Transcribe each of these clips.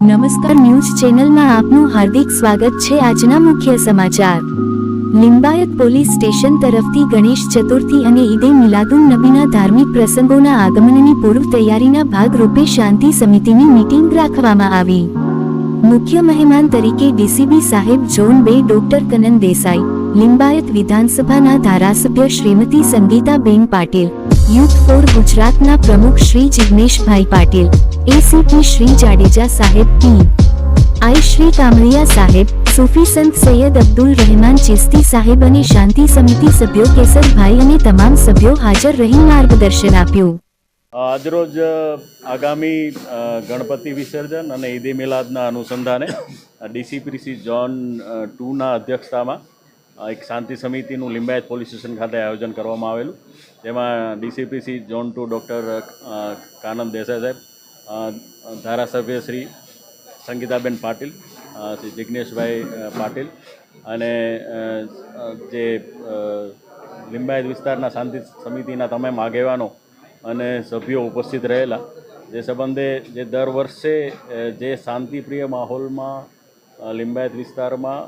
નમસ્કાર ન્યૂઝ ચેનલમાં આપનું હાર્દિક સ્વાગત છે આજના મુખ્ય સમાચાર. લિંબાયત પોલીસ સ્ટેશન તરફથી ગણેશ ચતુર્થી અને ઈદે મિલાદુન નબીના ધાર્મિક પ્રસંગોના આગમનની પૂર્વ તૈયારીના ભાગરૂપે શાંતિ સમિતિની મીટિંગ રાખવામાં આવી. મુખ્ય મહેમાન તરીકે ડીસીબી સાહેબ જોન બે ડોક્ટર કનન દેસાઈ, લિંબાયત વિધાનસભાના ધારાસભ્ય શ્રીમતી સંગીતાબેન પાટીલ, યુથ ફોર ગુજરાતના પ્રમુખ શ્રી જિગ્નેશભાઈ પાટીલ એસીપી શ્રી જાડેજા સાહેબ પી આઈ શ્રી કામરિયા સાહેબ સૂફી સંત સૈયદ અબ્દુલ રહેમાન ચિસ્તી સાહેબ અને શાંતિ સમિતિ સભ્યો કેસરભાઈ અને તમામ સભ્યો હાજર રહી માર્ગદર્શન આપ્યું આજરોજ આગામી ગણપતિ વિસર્જન અને ઈદે મિલાદના અનુસંધાને ડીસીપીસી ઝોન ટુના અધ્યક્ષતામાં એક શાંતિ સમિતિનું લિંબાયત પોલીસ સ્ટેશન ખાતે આયોજન કરવામાં આવેલું. જેમાં DCPC zone two doctor Kanand Desai સાહેબ ધારાસભ્ય શ્રી સંગીતાબેન પાટીલ શ્રી જિજ્ઞેશભાઈ પાટીલ અને જે લિંબાયત વિસ્તારના શાંતિ સમિતિના તમામ આગેવાનો અને સભ્યો ઉપસ્થિત રહેલા. જે સંબંધે જે દર વર્ષે જે શાંતિપ્રિય માહોલમાં લિંબાયત વિસ્તારમાં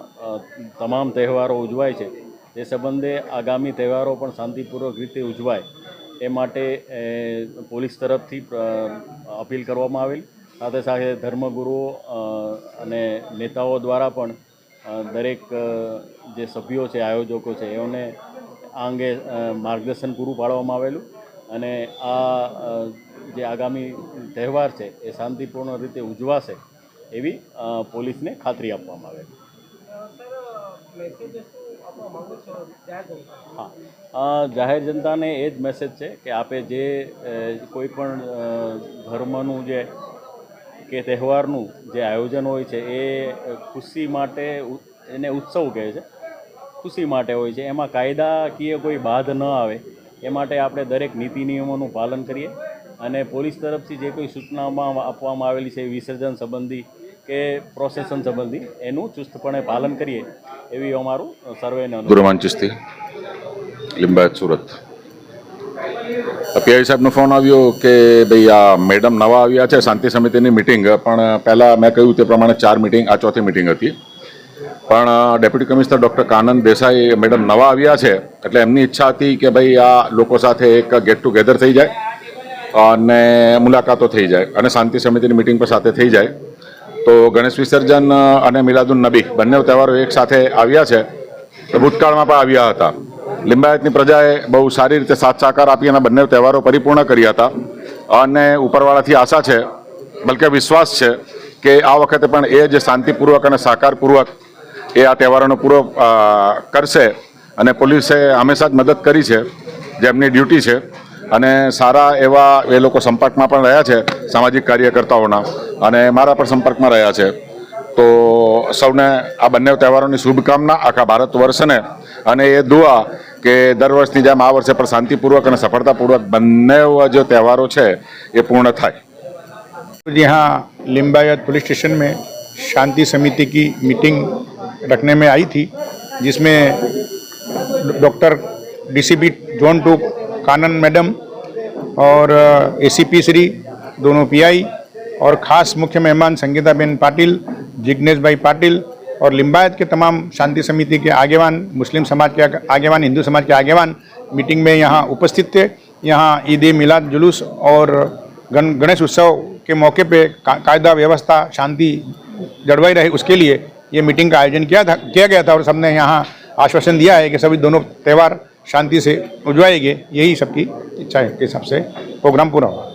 તમામ તહેવારો ઉજવાય છે. તે સંબંધે આગામી તહેવારો પણ શાંતિપૂર્વક રીતે ઉજવાય. એ માટે પોલીસ તરફથી અપીલ કરવામાં આવેલ. સાથે સાથે ધર્મગુરુઓ અને નેતાઓ દ્વારા પણ દરેક જે સભ્યો છે, આયોજકો છે, એઓને આ અંગે માર્ગદર્શન પૂરું પાડવામાં આવેલું. અને આ જે આગામી તહેવાર છે, એ શાંતિપૂર્ણ રીતે ઉજવાશે એવી પોલીસને ખાતરી આપવામાં આવેલી. હા. જાહેર જનતાને એ જ મેસેજ છે કે આપે જે કોઈ પણ ધર્મનું જે, કે તહેવારનું જે આયોજન હોય છે, એ ખુશી માટે એને ઉત્સવ કહે છે. ખુશી માટે હોય છે. એમાં કાયદાકીય કોઈ બાધ ન આવે. એ માટે આપણે દરેક નીતિ નિયમોનું પાલન કરીએ. અને પોલીસ તરફથી જે કોઈ સૂચનામાં આપવામાં આવેલી છે, વિસર્જન સંબંધી કે પ્રોસેસન સંબંધી એનું ચુસ્તપણે પાલન કરીએ એવી અમારું સર્વેને ગુરુમાન ચિસ્તી, લિંબાયત સુરત. પીઆઈ સાહેબનો ફોન આવ્યો કે ભાઈ આ મેડમ નવા આવ્યા છે, શાંતિ સમિતિની મિટિંગ પણ પહેલાં મેં કહ્યું તે પ્રમાણે ચાર મિટિંગ આ ચોથી મિટિંગ હતી. પણ deputy commissioner doctor Kanand Desai madam નવા આવ્યા છે, એટલે એમની ઈચ્છા હતી કે ભાઈ આ લોકો સાથે એક ગેટ ટુગેધર થઈ જાય અને મુલાકાતો થઈ જાય અને શાંતિ સમિતિની મિટિંગ પણ સાથે થઈ જાય. તો ગણેશ વિસર્જન અને મિલાદુન નબી બંને તહેવારો એક સાથે આવ્યા છે. તો ભૂતકાળમાં પણ આવ્યા હતા. લિંબાયતની પ્રજાએ બહુ સારી રીતે સાથ સાકાર આપી અને બંને તહેવારો પરિપૂર્ણ કર્યા હતા. અને ઉપરવાળાથી આશા છે, બલકે વિશ્વાસ છે, કે આ વખતે પણ એ જ શાંતિપૂર્વક અને સાકારપૂર્વક એ આ તહેવારોનો પૂરો કરશે. અને પોલીસે હંમેશા જ મદદ કરી છે જે એમની ડ્યુટી છે. અને સારા એવા એ લોકો સંપર્કમાં પણ રહ્યા છે સામાજિક કાર્યકર્તાઓના અને મારા પણ સંપર્કમાં રહ્યા છે તો સૌને આ બંને તહેવારોની શુભકામના આખા ભારત વર્ષને અને એ દુઆ કે દર વર્ષની જેમ આ વર્ષે પણ શાંતિપૂર્વક અને સફળતાપૂર્વક બંને જે તહેવારો છે એ પૂર્ણ થાય यहाँ लिम्बायत पुलिस स्टेशन में शांति समिति की मीटिंग रखने में आई थी जिसमें doctor DCP zone to Kanan madam और एसीपी श्री दोनों पीआई और ख़ास मुख्य मेहमान संगीताबेन पाटिल जिग्नेश भाई पाटिल और लिम्बायत के तमाम शांति समिति के आगेवान मुस्लिम समाज के आगेवान हिंदू समाज के आगेवान मीटिंग में यहाँ उपस्थित थे। यहाँ ईद मिलाद जुलूस और गण गणेश उत्सव के मौके पे का, कायदा व्यवस्था शांति जड़वाई रहे। उसके लिए ये मीटिंग का आयोजन किया था किया गया था और सबने यहाँ आश्वासन दिया है कि सभी दोनों त्यौहार शांति से उजवाएंगे यही सबकी इच्छा है के हिसाब से प्रोग्राम पूरा हुआ